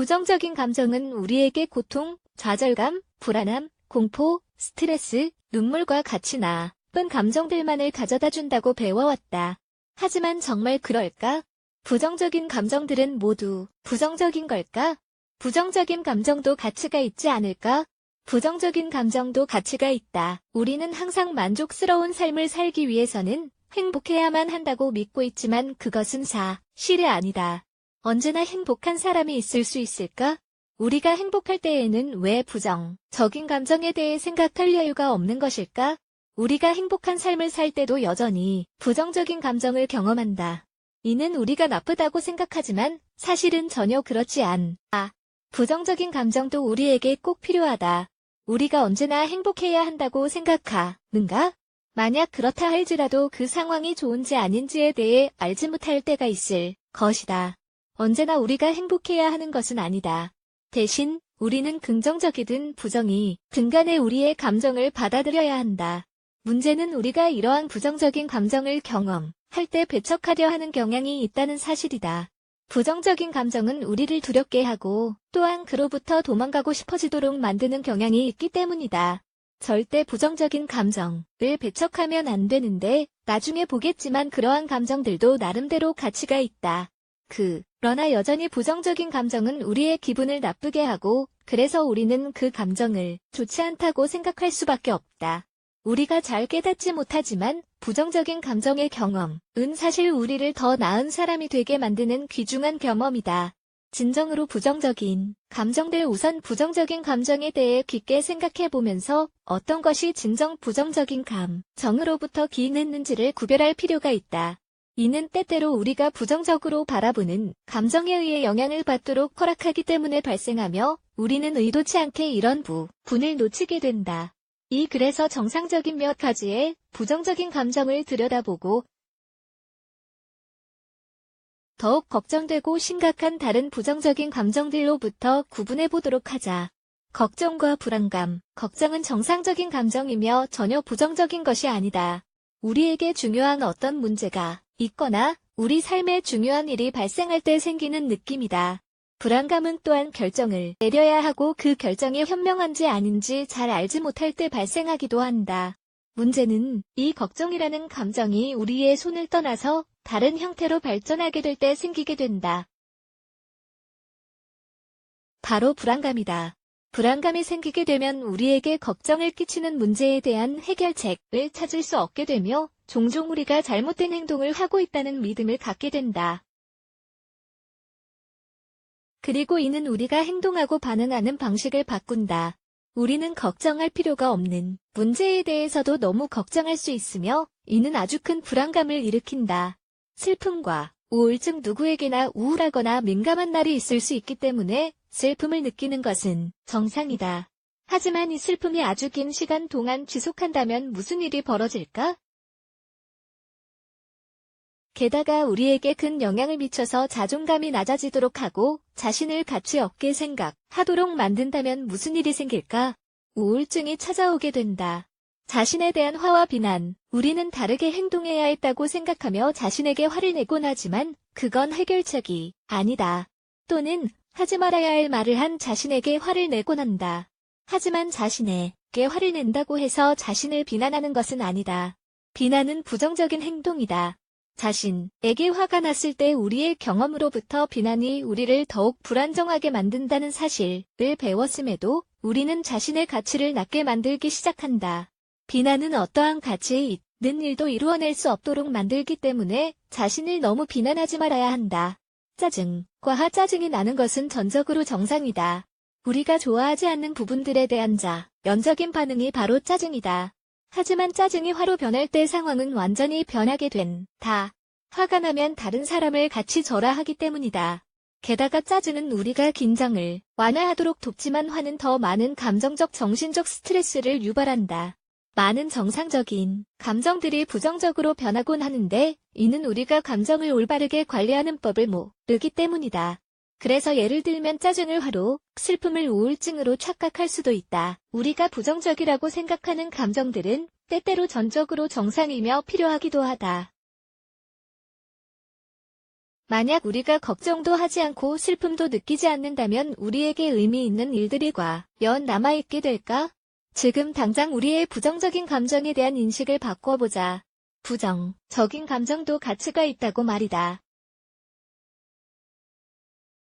부정적인 감정은 우리에게 고통, 좌절감, 불안함, 공포, 스트레스, 눈물과 같이 나쁜 감정들만을 가져다 준다고 배워왔다. 하지만 정말 그럴까? 부정적인 감정들은 모두 부정적인 걸까? 부정적인 감정도 가치가 있지 않을까? 부정적인 감정도 가치가 있다. 우리는 항상 만족스러운 삶을 살기 위해서는 행복해야만 한다고 믿고 있지만 그것은 사실이 아니다. 언제나 행복한 사람이 있을 수 있을까? 우리가 행복할 때에는 왜 부정 적인 감정에 대해 생각할 여유가 없는 것일까? 우리가 행복한 삶을 살 때도 여전히 부정적인 감정을 경험한다. 이는 우리가 나쁘다고 생각하지만 사실은 전혀 그렇지 않아. 부정적인 감정도 우리에게 꼭 필요하다. 우리가 언제나 행복해야 한다고 생각하는가? 만약 그렇다 할지라도 그 상황이 좋은지 아닌지에 대해 알지 못할 때가 있을 것이다. 언제나 우리가 행복해야 하는 것은 아니다. 대신 우리는 긍정적이든 부정이 등간에 우리의 감정을 받아들여야 한다. 문제는 우리가 이러한 부정적인 감정을 경험할 때 배척하려 하는 경향이 있다는 사실이다. 부정적인 감정은 우리를 두렵게 하고 또한 그로부터 도망가고 싶어지도록 만드는 경향이 있기 때문이다. 절대 부정적인 감정을 배척하면 안 되는데 나중에 보겠지만 그러한 감정들도 나름대로 가치가 있다. 그러나 여전히 부정적인 감정은 우리의 기분을 나쁘게 하고 그래서 우리는 그 감정을 좋지 않다고 생각할 수밖에 없다. 우리가 잘 깨닫지 못하지만 부정적인 감정의 경험은 사실 우리를 더 나은 사람이 되게 만드는 귀중한 경험이다. 진정으로 부정적인 감정들 우선 부정적인 감정에 대해 깊게 생각해 보면서 어떤 것이 진정 부정적인 감정으로부터 기인했는지를 구별할 필요가 있다. 이는 때때로 우리가 부정적으로 바라보는 감정에 의해 영향을 받도록 허락하기 때문에 발생하며 우리는 의도치 않게 이런 부 분을 놓치게 된다. 이 그래서 정상적인 몇 가지의 부정적인 감정을 들여다보고 더욱 걱정되고 심각한 다른 부정적인 감정들로부터 구분해 보도록 하자. 걱정과 불안감, 걱정은 정상적인 감정이며 전혀 부정적인 것이 아니다. 우리에게 중요한 어떤 문제가 있거나 우리 삶에 중요한 일이 발생할 때 생기는 느낌이다. 불안감은 또한 결정을 내려야 하고 그 결정이 현명한지 아닌지 잘 알지 못할 때 발생하기도 한다. 문제는 이 걱정이라는 감정이 우리의 손을 떠나서 다른 형태로 발전하게 될 때 생기게 된다. 바로 불안감이다. 불안감이 생기게 되면 우리에게 걱정을 끼치는 문제에 대한 해결책을 찾을 수 없게 되며 종종 우리가 잘못된 행동을 하고 있다는 믿음을 갖게 된다. 그리고 이는 우리가 행동하고 반응하는 방식을 바꾼다. 우리는 걱정할 필요가 없는 문제에 대해서도 너무 걱정할 수 있으며 이는 아주 큰 불안감을 일으킨다. 슬픔과 우울증 누구에게나 우울하거나 민감한 날이 있을 수 있기 때문에 슬픔을 느끼는 것은 정상이다. 하지만 이 슬픔이 아주 긴 시간 동안 지속한다면 무슨 일이 벌어질까? 게다가 우리에게 큰 영향을 미쳐서 자존감이 낮아지도록 하고 자신을 가치 없게 생각하도록 만든다면 무슨 일이 생길까? 우울증이 찾아오게 된다. 자신에 대한 화와 비난, 우리는 다르게 행동해야 했다고 생각하며 자신에게 화를 내곤 하지만 그건 해결책이 아니다. 또는 하지 말아야 할 말을 한 자신에게 화를 내곤 한다. 하지만 자신에게 화를 낸다고 해서 자신을 비난하는 것은 아니다. 비난은 부정적인 행동이다. 자신에게 화가 났을 때 우리의 경험으로부터 비난이 우리를 더욱 불안정하게 만든다는 사실을 배웠음에도 우리는 자신의 가치를 낮게 만들기 시작한다. 비난은 어떠한 가치 있는 일도 이루어낼 수 없도록 만들기 때문에 자신을 너무 비난하지 말아야 한다. 짜증, 과하 짜증이 나는 것은 전적으로 정상이다. 우리가 좋아하지 않는 부분들에 대한 자, 연적인 반응이 바로 짜증이다. 하지만 짜증이 화로 변할 때 상황은 완전히 변하게 된다. 화가 나면 다른 사람을 같이 절하 하기 때문이다. 게다가 짜증은 우리가 긴장을 완화하도록 돕지만 화는 더 많은 감정적 정신적 스트레스를 유발한다. 많은 정상적인 감정들이 부정적으로 변하곤 하는데 이는 우리가 감정을 올바르게 관리하는 법을 모르기 때문이다. 그래서 예를 들면 짜증을 화로, 슬픔을 우울증으로 착각할 수도 있다. 우리가 부정적이라고 생각하는 감정들은 때때로 전적으로 정상이며 필요하기도 하다. 만약 우리가 걱정도 하지 않고 슬픔도 느끼지 않는다면 우리에게 의미 있는 일들이 과연 남아있게 될까? 지금 당장 우리의 부정적인 감정에 대한 인식을 바꿔보자. 부정적인 감정도 가치가 있다고 말이다.